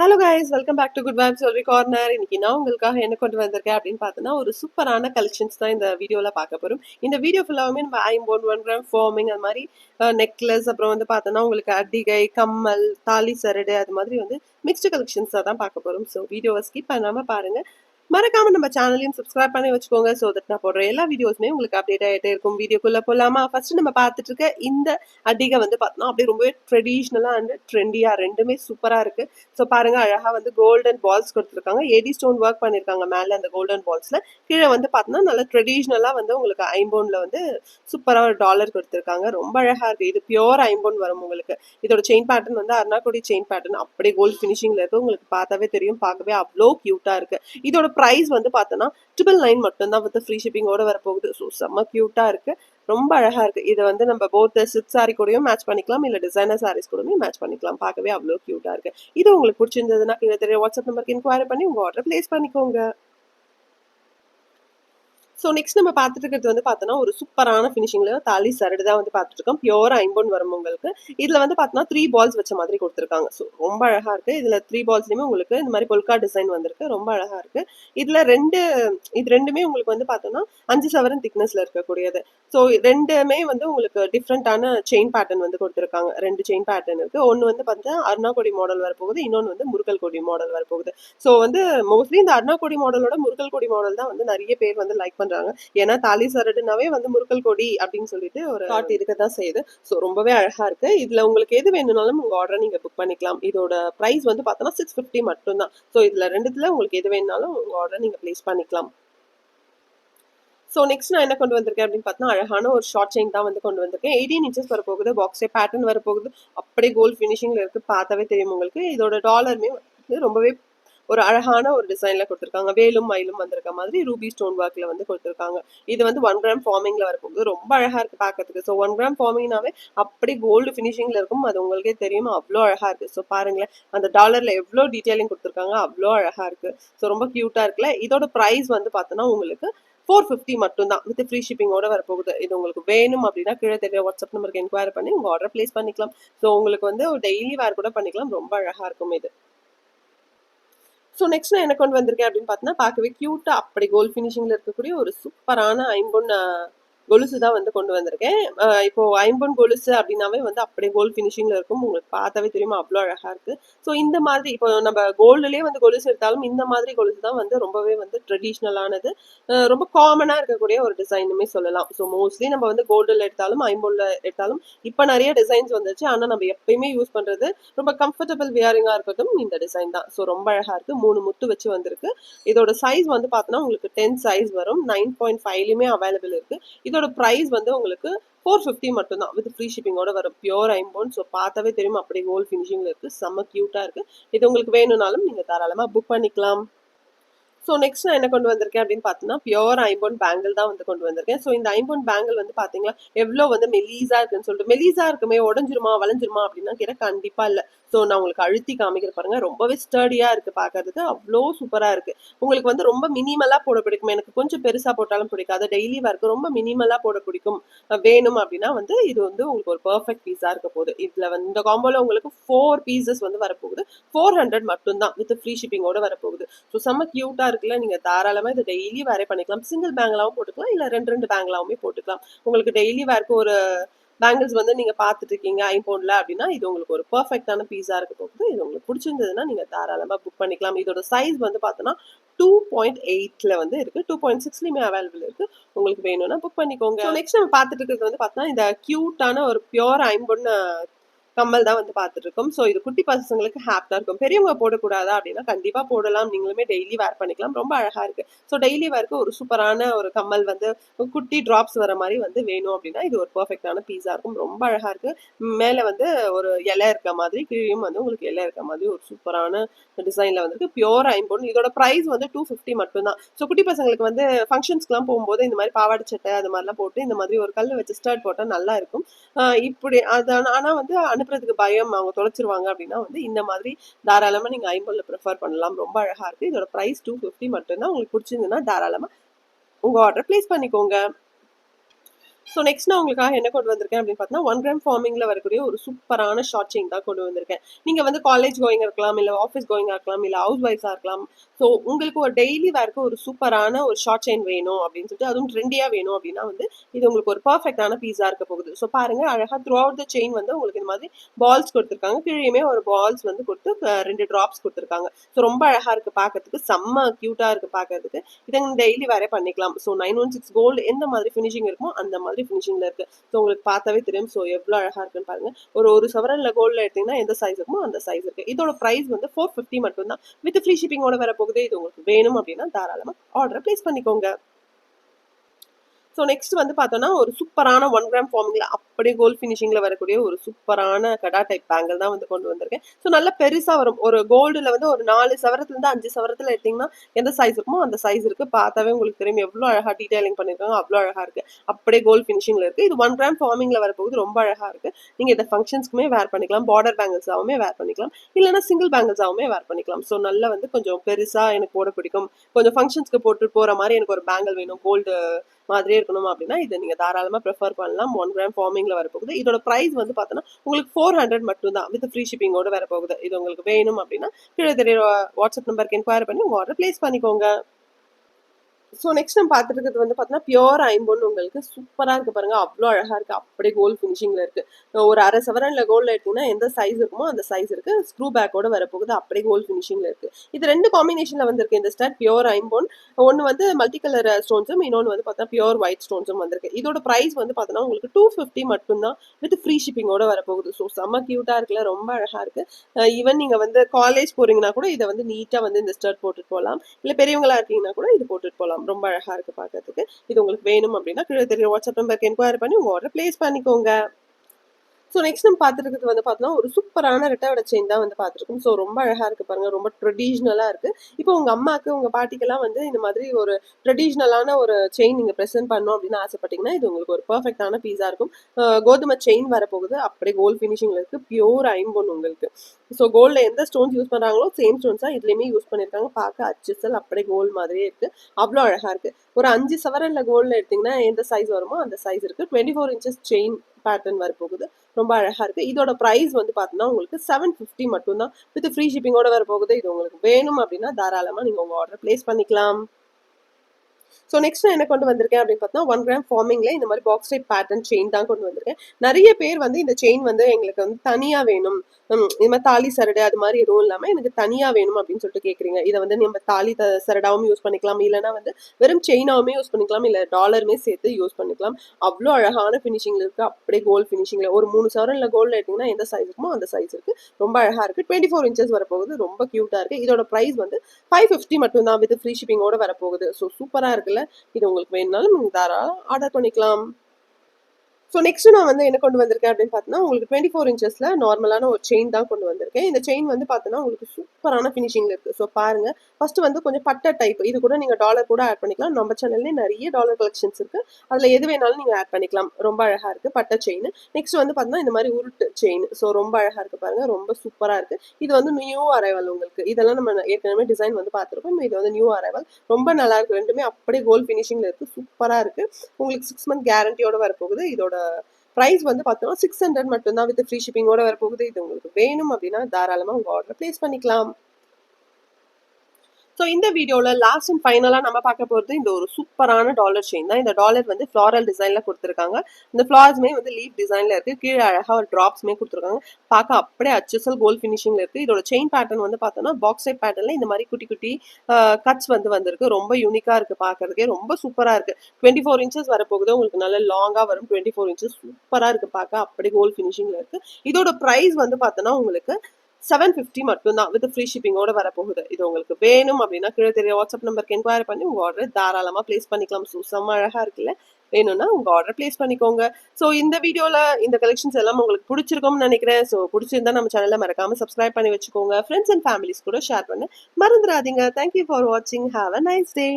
Hello guys welcome back to good vibe சொல்வி corner இன்னைக்கு நான் உங்களுக்காக என்ன கொண்டு வந்திருக்கேன் அப்படின்னு பார்த்தோன்னா ஒரு சூப்பரான கலெக்ஷன்ஸ் தான் இந்த வீடியோவில் பார்க்க போகிறோம் இந்த வீடியோ ஃபுல்லாகவுமே நம்ம ஐம்போன் ஒன் கிராம் ஃபார்மிங் அது மாதிரி நெக்லஸ் அப்புறம் வந்து பார்த்தோன்னா உங்களுக்கு அடிகை கம்மல் தாலி சரடு அது மாதிரி வந்து மிக்ஸ்டு கலெக்ஷன்ஸாக தான் பார்க்க போகிறோம் ஸோ வீடியோவை ஸ்கிப் பண்ணாமல் பாருங்கள் மறக்காம நம்ம சேனலையும் சப்ஸ்கிரைப் பண்ணி வச்சுக்கோங்க. ஸோ தட் நான் போடுற எல்லா வீடியோஸுமே உங்களுக்கு அப்டேட் ஆகிட்டே இருக்கும். வீடியோக்குள்ள போலாமா? ஃபர்ஸ்ட் நம்ம பார்த்துட்டு இருக்க இந்த அடிகை வந்து பார்த்தோம்னா அப்படியே ரொம்பவே ட்ரெடிஷ்னலாக அண்ட் ட்ரெண்டியாக ரெண்டுமே சூப்பராக இருக்கு. ஸோ பாருங்க அழகாக வந்து கோல்டன் பால்ஸ் கொடுத்துருக்காங்க. ஏடி ஸ்டோன் ஒர்க் பண்ணியிருக்காங்க மேலே அந்த கோல்டன் பால்ஸில் கீழே வந்து பார்த்தோம்னா நல்லா ட்ரெடிஷ்னலாக வந்து உங்களுக்கு ஐம்போனில் வந்து சூப்பராக ஒரு டாலர் கொடுத்துருக்காங்க. ரொம்ப அழகாக இருக்குது இது பியோர் ஐம்போன் வரும் உங்களுக்கு. இதோட செயின் பேட்டர்ன் வந்து அருணாக்குடி செயின் பேட்டர்ன் அப்படியே கோல்ட் ஃபினிஷிங்கில் இருக்குது உங்களுக்கு பார்த்தாவே தெரியும். பார்க்கவே அவ்வளோ க்யூட்டாக இருக்குது இதோட ப்ரைஸ் வந்து பார்த்தோன்னா ட்ரிபிள் நைன் மட்டும்தான் வந்து ஃப்ரீ ஷிப்பிங்கோட வரப்போகுது. ஸோ செம்ம க்யூட்டாக இருக்கு. ரொம்ப அழகா இருக்கு. இதை வந்து நம்ம போத் சில்க் சாரி கூடயும் மேட்ச் பண்ணிக்கலாம். இல்லை டிசைனர் சாரீஸ் கூடயும் மேட்ச் பண்ணிக்கலாம். பார்க்கவே அவ்வளோ க்யூட்டாக இருக்கு. இது உங்களுக்கு பிடிச்சிருந்ததுன்னா கீழே தெரிய வாட்ஸ்அப் நம்பருக்கு இன்கொயரி பண்ணி உங்கள் ஆர்டர் பிளேஸ் பண்ணிக்கோங்க. ஸோ நெக்ஸ்ட் நம்ம பார்த்துட்டு இருக்கிறது வந்து பார்த்தோன்னா ஒரு சூப்பரான ஃபினிஷிங்கில் தாலி சரடு தான் வந்து பார்த்துட்டு இருக்கோம். பியோர் ஐம்பொன் வரும் உங்களுக்கு. இதில் வந்து பார்த்தோன்னா த்ரீ பால்ஸ் வச்ச மாதிரி கொடுத்துருக்காங்க. ஸோ ரொம்ப அழகாக இருக்குது இதில் த்ரீ பால்ஸ்லையுமே உங்களுக்கு இந்த மாதிரி பொல்கா டிசைன் வந்திருக்கு. ரொம்ப அழகாக இருக்குது இதில் ரெண்டு இது ரெண்டுமே உங்களுக்கு வந்து பார்த்தோன்னா அஞ்சு சவரன் திக்னஸில் இருக்கக்கூடியது. ஸோ ரெண்டுமே வந்து உங்களுக்கு டிஃப்ரெண்ட்டான செயின் பேட்டர்ன் வந்து கொடுத்துருக்காங்க. ரெண்டு செயின் பேட்டர்ன் இருக்குது ஒன்று வந்து பார்த்தீங்கன்னா அருணாக்கொடி மாடல் வரப்போகுது. இன்னொன்று வந்து முருகல் கொடி மாடல் வரப்போகுது. ஸோ வந்து மோஸ்ட்லி இந்த அருணாக்கொடி மாடலோட முருகல் கொடி மாடல் தான் வந்து நிறைய பேர் வந்து லைக் பண்ணுறாங்க ஏன்னா தாலி சரடுனாவே வந்து முருகல் கொடி அப்படின்னு சொல்லிட்டு ஒரு காட்டு. இருக்க தான் செய்யுது. ஸோ ரொம்பவே அழகா இருக்கு. இதுல உங்களுக்கு எது வேணும்னாலும் உங்க ஆர்டர் நீங்க புக் பண்ணிக்கலாம். இதோட ப்ரைஸ் வந்து பார்த்தோன்னா சிக்ஸ் ஃபிஃப்டி மட்டும்தான். ஸோ இதுல ரெண்டுத்துல உங்களுக்கு எது வேணும்னாலும் உங்க ஆர்டர் நீங்க பிளேஸ் பண்ணிக்கலாம். ஸோ நெக்ஸ்ட் நான் என்ன கொண்டு வந்திருக்கேன் அப்படின்னு பார்த்தா அழகான ஒரு ஷார்ட் செயின் தான் வந்து கொண்டு வந்திருக்கேன். எயிட்டீன் இன்ச்சஸ் வரப்போகுது. பாக்ஸே பேட்டர்ன் வரப்போகுது. அப்படியே கோல்ட் ஃபினிஷிங்ல இருக்கு. பார்த்தாவே தெரியும் உங்களுக்கு. இதோட டாலருமே வந்து ரொம்பவே ஒரு அழகான ஒரு டிசைன்ல கொடுத்துருக்காங்க. வேலும் மயிலும் வந்திருக்க மாதிரி ரூபி ஸ்டோன் ஒர்க்ல வந்து கொடுத்துருக்காங்க. இது வந்து ஒன் கிராம் ஃபார்மிங்ல வரப்போகுது. ரொம்ப அழகா இருக்கு பார்க்கறதுக்கு. ஸோ ஒன் கிராம் ஃபார்மிங்னாவே அப்படி கோல்டு ஃபினிஷிங்ல இருக்கும். அது உங்களுக்கே தெரியும். அவ்வளோ அழகா இருக்கு. ஸோ பாருங்களேன். அந்த டாலர்ல எவ்வளோ டீட்டெயிலிங் கொடுத்துருக்காங்க. அவ்வளோ அழகா இருக்கு. ஸோ ரொம்ப கியூட்டா இருக்குல்ல. இதோட ப்ரைஸ் வந்து பார்த்தோன்னா உங்களுக்கு ஃபோர் ஃபிஃப்டி மட்டும்தான். வித் ஃப்ரீ ஷிப்பிங்கோட வரப்போகுது. இது உங்களுக்கு வேணும் அப்படின்னா கீழே தெரிய வாட்ஸ்அப் நம்பருக்கு என்கொயரி பண்ணி உங்கள் ஆர்டர் ப்ளேஸ் பண்ணிக்கலாம். ஸோ உங்களுக்கு வந்து டெய்லி வேர் கூட பண்ணிக்கலாம். ரொம்ப அழகாக இருக்கும் இது. ஸோ நெக்ஸ்ட் நான் என்ன கொண்டு வந்திருக்கேன் அப்படின்னு பார்த்தீங்கன்னா பார்க்கவே க்யூட்டாக அப்படி கோல்ட் ஃபினிஷிங்கில் இருக்கக்கூடிய ஒரு சூப்பரான ஐம்பொன் கொலுசு தான் வந்து கொண்டு வந்திருக்கேன். இப்போ ஐம்பொன் கொலுசு அப்படின்னாவே வந்து அப்படியே கோல்ட் ஃபினிஷிங்ல இருக்கும். உங்களுக்கு பார்த்தாவே தெரியுமா? அவ்வளோ அழகா இருக்கு. ஸோ இந்த மாதிரி இப்போ நம்ம கோல்டுலேயே வந்து கொலுசு எடுத்தாலும் இந்த மாதிரி கொலுசு தான் வந்து ரொம்பவே வந்து ட்ரெடிஷ்னலானது ரொம்ப காமனா இருக்கக்கூடிய ஒரு டிசைனுமே சொல்லலாம். ஸோ மோஸ்ட்லி நம்ம வந்து கோல்டில் எடுத்தாலும் ஐம்பொன்ல எடுத்தாலும் இப்போ நிறைய டிசைன்ஸ் வந்துச்சு ஆனால் நம்ம எப்பயுமே யூஸ் பண்றது ரொம்ப கம்ஃபர்டபுள் வியரிங்கா இருக்கட்டும் இந்த டிசைன் தான். ஸோ ரொம்ப அழகா இருக்கு. மூணு முத்து வச்சு வந்திருக்கு. இதோட சைஸ் வந்து பார்த்தோன்னா உங்களுக்கு டென் சைஸ் வரும். நைன் பாயிண்ட் ஃபைவ்லையுமே அவைலபிள் இருக்கு. இதோட ப்ரைஸ் வந்து உங்களுக்கு ஃபோர் ஃபிஃப்டி மட்டும்தான். வித் ஃப்ரீ ஷிப்பிங்கோட வரும் பியோர் ஐம்போன் ஸோ பார்த்தாவே தெரியும். அப்படியே கோல்ட் ஃபினிஷிங்கில் இருக்குது செம்ம க்யூட்டாக இருக்குது இது உங்களுக்கு வேணும்னாலும் நீங்கள் தாராளமாக புக் பண்ணிக்கலாம். ஸோ நெக்ஸ்ட் நான் என்ன கொண்டு வந்திருக்கேன் அப்படின்னு பார்த்தீங்கன்னா பியோர் ஐம்போன் பேங்கிள் தான் வந்து கொண்டு வந்திருக்கேன். ஸோ இந்த ஐம்போன் பேங்கிள் வந்து பார்த்தீங்களா எவ்வளோ வந்து மெலீஸாக இருக்குன்னு சொல்லிட்டு மெலீஸாக இருக்குமே உடஞ்சிருமா வளைஞ்சிருமா அப்படின்னா கேட்டால் கண்டிப்பாக இல்லை. ஸோ நான் உங்களுக்கு அழுத்தி காமிக்கிற பாருங்க. ரொம்பவே ஸ்டடியாக இருக்குது பார்க்கறதுக்கு அவ்வளோ சூப்பராக இருக்குது உங்களுக்கு வந்து ரொம்ப மினிமலாக போட பிடிக்கும். எனக்கு கொஞ்சம் பெருசாக போட்டாலும் பிடிக்காது. டெய்லி ஒர்க்கு ரொம்ப மினிமலாக போட பிடிக்கும். வேணும் அப்படின்னா வந்து இது வந்து உங்களுக்கு ஒரு பர்ஃபெக்ட் பீஸாக இருக்க போகுது. இதில் வந்து இந்த காம்போவில் உங்களுக்கு ஃபோர் பீசஸ் வந்து வரப்போகுது. ஃபோர் ஹண்ட்ரட் மட்டும்தான். வித் ஃப்ரீ ஷிப்பிங்கோட வரப்போகுது. ஸோ செம்ம க்யூட்டாக இருக்குல்ல. நீங்கள் தாராளமாக இதை டெய்லி வேறே பண்ணிக்கலாம். சிங்கிள் பேங்க்லாவும் போட்டுக்கலாம். இல்லை ரெண்டு ரெண்டு பேங்க்லாவுமே போட்டுக்கலாம். உங்களுக்கு டெய்லி வேர்க்கு ஒரு பேங்கிள்ஸ் வந்து நீங்க பார்த்துட்டு இருக்கீங்க ஐஃபோனில் அப்படின்னா இது உங்களுக்கு ஒரு பர்ஃபெக்டான பீஸா இருக்க போகுது. இது உங்களுக்கு பிடிச்சிருந்ததுன்னா நீங்க தாராளமா புக் பண்ணிக்கலாம். இதோட சைஸ் வந்து பார்த்தோன்னா டூ பாயிண்ட் எயிட்ல வந்து இருக்கு. டூ பாயிண்ட் சிக்ஸ்லையுமே அவைலபிள் இருக்கு. உங்களுக்கு வேணும்னா புக் பண்ணிக்கோங்க. நெக்ஸ்ட் நம்ம பார்த்துட்டு இருக்கிறது வந்து பார்த்தோன்னா இந்த க்யூட்டான ஒரு பியோர் ஐம்பொன்னு கம்மல் தான் வந்து பார்த்துட்டு இருக்கோம் ஸோ இது குட்டி பசங்களுக்கு ஹாப்பியாக இருக்கும். பெரியவங்க போடக்கூடாதா அப்படின்னா கண்டிப்பாக போடலாம். நீங்களுமே டெய்லி வேர் பண்ணிக்கலாம். ரொம்ப அழகாக இருக்கு. ஸோ டெய்லி வேர்க்கு ஒரு சூப்பரான ஒரு கம்மல் வந்து குட்டி ட்ராப்ஸ் வர மாதிரி வந்து வேணும் அப்படின்னா இது ஒரு பர்ஃபெக்டான பீஸாக இருக்கும். ரொம்ப அழகாக இருக்கு. மேலே வந்து ஒரு இலை இருக்க மாதிரி கீழேயும் வந்து உங்களுக்கு இலை இருக்க மாதிரி ஒரு சூப்பரான டிசைனில் வந்துருக்கு. பியோர் ஐம்பொன். இதோட ப்ரைஸ் வந்து டூ ஃபிஃப்டி மட்டும்தான். ஸோ குட்டி பசங்களுக்கு வந்து ஃபங்க்ஷன்ஸ்க்குலாம் போகும்போது இந்த மாதிரி பாவாடை சட்டை அது மாதிரிலாம் போட்டு இந்த மாதிரி ஒரு கல் வச்சு ஸ்டர்ட் போட்டால் நல்லா இருக்கும். இப்படி அது ஆனால் வந்து அனுப்புறதுக்கு பயம் அவங்க தொலைச்சிருவாங்க அப்படின்னா வந்து இந்த மாதிரி தாராளமாக நீங்கள் ஐம்பொன்ல ப்ரிஃபர் பண்ணலாம். ரொம்ப அழகாக இருக்குது இதோட ப்ரைஸ் டூ ஃபிஃப்டி மட்டும்தான் உங்களுக்கு பிடிச்சிருந்ததுன்னா தாராளமாக உங்கள் ஆர்டர் ப்ளேஸ் பண்ணிக்கோங்க. ஸோ நெக்ஸ்ட் நான் உங்களுக்காக என்ன கொண்டு வந்திருக்கேன் அப்படின்னு பார்த்தீங்கன்னா ஒன் கிராம் ஃபார்மிங்கில் வரக்கூடிய ஒரு சூப்பரான ஷார்ட் செயின் தான் கொண்டு வந்திருக்கேன். நீங்கள் வந்து காலேஜ் கோயிங் இருக்கலாம் இல்லை ஆஃபீஸ் கோயிங்காக இருக்கலாம் இல்லை ஹவுஸ் ஒய்ஃபாக இருக்கலாம். ஸோ உங்களுக்கு ஒரு டெய்லி வேர்க்கு ஒரு சூப்பரான ஒரு ஷார்ட் செயின் வேணும் அப்படின்னு சொல்லிட்டு அதுவும் ட்ரெண்டியாக வேணும் அப்படின்னா வந்து இது உங்களுக்கு ஒரு பர்ஃபெக்டான பீஸாக இருக்க போகுது. ஸோ பாருங்க அழகாக த்ரூ அவுட் த செயின் வந்து உங்களுக்கு இந்த மாதிரி பால்ஸ் கொடுத்துருக்காங்க. கீழேயுமே ஒரு பால்ஸ் வந்து கொடுத்து ரெண்டு ட்ராப்ஸ் கொடுத்துருக்காங்க. ஸோ ரொம்ப அழகாக இருக்குது பார்க்கறதுக்கு செம்ம க்யூட்டாக இருக்குது பார்க்கறதுக்கு இதை டெய்லி வேற பண்ணிக்கலாம். So nine one six gold எந்த மாதிரி ஃபினிஷிங் இருக்குமோ அந்த மாதிரி ஃபினிஷிங்கில் இருக்கு. ஸோ உங்களுக்கு பார்த்தாவே தெரியும். ஸோ எவ்வளோ அழகாக இருக்குன்னு பாருங்க. ஒரு ஒரு சவரனில் கோல்டில் எடுத்தீங்கன்னா எந்த சைஸ் இருக்குமோ அந்த சைஸ் இருக்கு. இதோட ப்ரைஸ் வந்து ஃபோர் ஃபிஃப்டி மட்டும்தான். வித் ஃப்ரீ ஷிப்பிங்கோட வர போகுது. இது உங்களுக்கு வேணும் அப்படின்னா தாராளமாக ஆர்டரை ப்ளேஸ் பண்ணிக்கோங்க. ஸோ நெக்ஸ்ட் வந்து பார்த்தோன்னா ஒரு சூப்பரான ஒன் கிராம் ஃபார்மிங்கில் அப்படியே கோல்ட் ஃபினிஷிங்கில் வரக்கூடிய ஒரு சூப்பரான கடா டைப் பேங்கிள் தான் வந்து கொண்டு வந்திருக்கேன். ஸோ நல்லா பெருசாக வரும். ஒரு கோல்டில் வந்து ஒரு நாலு சவரத்துலேருந்து அஞ்சு சவரத்தில் எடுத்தீங்கன்னா எந்த சைஸ் இருக்குமோ அந்த சைஸ் இருக்குது பார்த்தாவே உங்களுக்கு தெரியும் எவ்வளோ அழகாக டீடைலிங் பண்ணியிருக்காங்க அவ்வளோ அழகாக இருக்குது அப்படியே கோல்ட் ஃபினிஷிங்கில் இருக்குது இது ஒன் கிராம் ஃபார்மிங்கில் வரப்போகுது ரொம்ப அழகாக இருக்குது நீங்கள் இதை ஃபங்க்ஷன்ஸ்க்குமே வேர் பண்ணிக்கலாம். பார்டர் பேங்கிள்ஸாகவுமே வேர் பண்ணிக்கலாம். இல்லைன்னா சிங்கிள் பேங்கிள்ஸாகவுமே வேர் பண்ணிக்கலாம். ஸோ நல்லா வந்து கொஞ்சம் பெருசாக எனக்கு போட பிடிக்கும். கொஞ்சம் ஃபங்க்ஷன்ஸ்க்கு போட்டு போகிற மாதிரி எனக்கு ஒரு பேங்கிள் வேணும். கோல்டு மாதிரியே இருக்கணும் அப்படின்னா இதை நீங்கள் தாராளமாக ப்ரிஃபர் பண்ணலாம். ஒன் கிராம் ஃபார்மிங்கில் வரப்போகுது. இதோட ப்ரைஸ் வந்து பார்த்தோன்னா உங்களுக்கு ஃபோர் ஹண்ட்ரட் மட்டும் தான் வித் ஃப்ரீ ஷிப்பிங்கோட வரப்போகுது. இது உங்களுக்கு வேணும் அப்படின்னா கீழே தெரிய வாட்ஸ்அப் நம்பருக்கு என்கொயர் பண்ணி உங்கள் ஆர்டர் ப்ளேஸ் பண்ணிக்கோங்க. ஸோ நெக்ஸ்ட் நம்ம பார்த்துருக்கிறது வந்து பார்த்தீங்கன்னா பியோர் ஐம்பொன்னு உங்களுக்கு சூப்பராக இருக்கு பாருங்க. அவ்வளோ அழகாக இருக்கு. அப்படியே கோல்ட் ஃபினிஷிங்கில் இருக்கு. ஒரு அரை சவரனில் கோல்டில் எடுத்தீங்கன்னா எந்த சைஸ் இருக்குமோ அந்த சைஸ் இருக்கு. ஸ்க்ரூ பேக்கோட வரப்போகுது. அப்படியே கோல் ஃபினிஷிங்கில் இருக்கு. இது ரெண்டு காம்பினேஷனில் வந்திருக்கு இந்த ஸ்டார்ட் பியோர் ஐம்பொன். ஒன்று வந்து மல்டி கலர் ஸ்டோன்ஸும் இன்னொன்று வந்து பார்த்தா பியோர் ஒயிட் ஸ்டோன்ஸும் வந்திருக்கு. இதோட ப்ரைஸ் வந்து பார்த்தோன்னா உங்களுக்கு டூ ஃபிஃப்டி மட்டும்தான் வித் ஃப்ரீ ஷிப்பிங்கோட வரப்போகுது. ஸோ செம்ம க்யூட்டாக இருக்குல்ல. ரொம்ப அழகாக இருக்கு. ஈவன் நீங்கள் வந்து காலேஜ் போறீங்கன்னா கூட இதை வந்து நீட்டாக வந்து இந்த ஸ்டர்ட் போட்டுட்டு போகலாம். இல்லை பெரியவங்களா இருக்கீங்கன்னா கூட இது போட்டுட்டு போகலாம். ரொம்ப அழகாக இருக்கு பார்க்கறதுக்கு இது உங்களுக்கு வேணும் அப்படின்னா கீழே தெரிய வாட்ஸ்அப் நம்பருக்கு என்கொயரி பண்ணி உங்கள் ஆர்டர் பிளேஸ் பண்ணிக்கோங்க. ஸோ நெக்ஸ்ட் நம்ம பார்த்துருக்கிறது வந்து பார்த்தோம்னா ஒரு சூப்பரான ரெட்டாவோட செயின் தான் வந்து பார்த்துருக்கோம். ஸோ ரொம்ப அழகாக இருக்குது பாருங்க. ரொம்ப ட்ரெடிஷ்னலாக இருக்குது இப்போ உங்கள் அம்மாவுக்கு உங்கள் பாட்டிக்கெல்லாம் வந்து இந்த மாதிரி ஒரு ட்ரெடிஷ்னலான ஒரு செயின் நீங்கள் ப்ரெசென்ட் பண்ணணும் அப்படின்னு ஆசைப்பட்டீங்கன்னா இது உங்களுக்கு ஒரு பர்ஃபெக்டான பீஸாக இருக்கும். கோதுமை செயின் வரப்போகுது. அப்படியே கோல்ட் ஃபினிஷிங்கில் இருக்குது பியூர் ஐம்பொன் உங்களுக்கு. ஸோ கோல்டில் எந்த ஸ்டோன்ஸ் யூஸ் பண்ணுறாங்களோ சேம் ஸ்டோன்ஸ் தான் இதுலேயுமே யூஸ் பண்ணியிருக்காங்க. பார்க்க அச்சுசல் அப்படியே கோல்டு மாதிரியே இருக்குது அவ்வளோ அழகாக இருக்குது ஒரு அஞ்சு சவரனில் கோல்டில் எடுத்திங்கன்னா எந்த சைஸ் வருமோ அந்த சைஸ் இருக்குது twenty four inches chain pattern வரப்போகுது. ரொம்ப அழகாக இருக்குது இதோட ப்ரைஸ் வந்து பார்த்தீங்கன்னா உங்களுக்கு செவன் ஃபிஃப்டி மட்டும்தான். வித் ஃப்ரீ ஷிப்பிங்கோட வரப்போகுது. இது உங்களுக்கு வேணும் அப்படின்னா தாராளமாக நீங்கள் உங்கள் ஆர்டர் பிளேஸ் பண்ணிக்கலாம். ஸோ நெக்ஸ்ட் நான் என்ன கொண்டு வந்திருக்கேன் அப்படின்னு பார்த்தா ஒன் கிராம் ஃபார்மிங்ல இந்த மாதிரி பாக்ஸ் டைப் பேட்டர்ன் செயின் தான் கொண்டு வந்திருக்கேன். நிறைய பேர் வந்து இந்த செயின் வந்து எங்களுக்கு வந்து தனியாக வேணும். இந்த மாதிரி தாலி சரடு அது மாதிரி எதுவும் இல்லாமல் எனக்கு தனியாக வேணும் அப்படின்னு சொல்லிட்டு கேட்குறீங்க இதை வந்து நம்ம தாலி த சரடாவும் யூஸ் பண்ணிக்கலாம். இல்லைன்னா வந்து வெறும் செயினாவுமே யூஸ் பண்ணிக்கலாம். இல்லை டாலருமே சேர்த்து யூஸ் பண்ணிக்கலாம். அவ்வளோ அழகான ஃபினிஷிங்கில் இருக்குது அப்படியே கோல்டு ஃபினிஷிங்கில் ஒரு மூணு சவரம் இல்லை கோல்டு எடுத்தீங்கன்னா எந்த சைஸ் இருக்குமோ அந்த சைஸ் இருக்குது ரொம்ப அழகாக இருக்குது டுவெண்ட்டி ஃபோர் இன்ச்சஸ் வரப்போகுது. ரொம்ப க்யூட்டாக இருக்குது இதோட ப்ரைஸ் வந்து ஃபைவ் ஃபிஃப்டி மட்டும் தான் வித் ஃப்ரீ ஷிப்பிங்கோட வரப்போகுது. ஸோ சூப்பராக இருக்குல்ல? இது உங்களுக்கு வேணுனாலும் நீங்கள் தாராளம் ஆர்டர் பண்ணிக்கலாம். ஸோ நெக்ஸ்ட் நான் வந்து என்ன கொண்டு வந்திருக்கேன் அப்படின்னு பார்த்தீங்கன்னா உங்களுக்கு டுவெண்ட்டி ஃபோர் இன்ச்சஸில் நார்மலான ஒரு செயின் தான் கொண்டு வந்திருக்கேன். இந்த செயின் வந்து பார்த்தீங்கன்னா உங்களுக்கு சூப்பரான ஃபினிஷிங்கில் இருக்குது ஸோ பாருங்கள் ஃபஸ்ட்டு வந்து கொஞ்சம் பட்டை டைப் இது கூட நீங்கள் டாலர் கூட ஆட் பண்ணிக்கலாம். நம்ம சேனல்லே நிறைய டாலர் கலெக்ஷன்ஸ் இருக்குது அதில் எது வேணாலும் நீங்கள் ஆட் பண்ணிக்கலாம். ரொம்ப அழகாக இருக்குது பட்டை செயின் நெக்ஸ்ட் வந்து பார்த்தீங்கன்னா இந்த மாதிரி உருட்டு செயின் ஸோ ரொம்ப அழகாக இருக்குது பாருங்கள் ரொம்ப சூப்பராக இருக்குது இது வந்து நியூ அரைவல் உங்களுக்கு. இதெல்லாம் நம்ம ஏற்கனவே டிசைன் வந்து பார்த்துருக்கோம். இது வந்து நியூ அரைவல் ரொம்ப நல்லா இருக்குது ரெண்டுமே அப்படியே கோல்ட் ஃபினிஷிங்கில் இருக்குது சூப்பராக இருக்குது உங்களுக்கு சிக்ஸ் மந்த் கேரண்டியோட வரப்போகுது. இதோட ப்ரைஸ் வந்து பார்த்தோம்னா சிக்ஸ் ஹண்ட்ரட் மட்டும்தான் வித் ஃப்ரீ ஷிப்பிங்கோட வரப்போகுது. இது உங்களுக்கு வேணும் அப்படின்னா தாராளமாக உங்கள் ஆர்டர் ப்ளேஸ் பண்ணிக்கலாம். ஸோ இந்த வீடியோவில் லாஸ்ட் அண்ட் ஃபைனலாக நம்ம பார்க்க போகிறது இந்த ஒரு சூப்பரான டாலர் செயின் தான். இந்த டாலர் வந்து ஃப்ளாரல் டிசைனில் கொடுத்துருக்காங்க. இந்த ஃப்ளார்ஸ்மே வந்து லீஃப் டிசைனில் இருக்குது கீழே அழகாக ஒரு ட்ராப்ஸ்மே கொடுத்துருக்காங்க. பார்க்க அப்படியே அச்சசல் கோல்ட் ஃபினிஷிங்கில் இருக்குது இதோட செயின் பேட்டர்ன் வந்து பார்த்தோன்னா பாக்ஸ் டைப் பேட்டர்னில் இந்த மாதிரி குட்டி குட்டி கட்ஸ் வந்து வந்திருக்கு. ரொம்ப யூனிக்காக இருக்குது பார்க்குறதுக்கே. ரொம்ப சூப்பராக இருக்குது டுவெண்ட்டி ஃபோர் இன்ச்சஸ் வரப்போகுது. உங்களுக்கு நல்ல லாங்காக வரும். டுவெண்ட்டி ஃபோர் இன்ச்சஸ் சூப்பராக இருக்குது பார்க்க. அப்படியே கோல்ட் ஃபினிஷிங்கில் இருக்குது இதோட ப்ரைஸ் வந்து பார்த்தோன்னா உங்களுக்கு செவன் ஃபிஃப்டி மட்டும்தான் வித் ஃப்ரீ ஷிப்பிங்கோட வரப்போகுது. இது உங்களுக்கு வேணும் அப்படின்னா கீழே தெரிய வாட்ஸ்அப் நம்பருக்கு என்கொயரி பண்ணி உங்கள் ஆர்டர் தாராளமாக ப்ளேஸ் பண்ணிக்கலாம். ஸோ செம்ம அழகாக இருக்குல்ல? வேணும்னா உங்கள் ஆர்டர் ப்ளேஸ் பண்ணிக்கோங்க. ஸோ இந்த வீடியோவில் இந்த கலெக்ஷன்ஸ் எல்லாம் உங்களுக்கு பிடிச்சிருக்கோம்னு நினைக்கிறேன். ஸோ பிடிச்சிருந்தா நம்ம சேனலில் மறக்காமல் சப்ஸ்கிரைப் பண்ணி வச்சுக்கோங்க. ஃப்ரெண்ட்ஸ் அண்ட் ஃபேமிலிஸ் கூட ஷேர் பண்ண மறந்துடாதீங்க. தேங்க்யூ ஃபார் வாட்சிங் ஹாவ் அ நைஸ் டே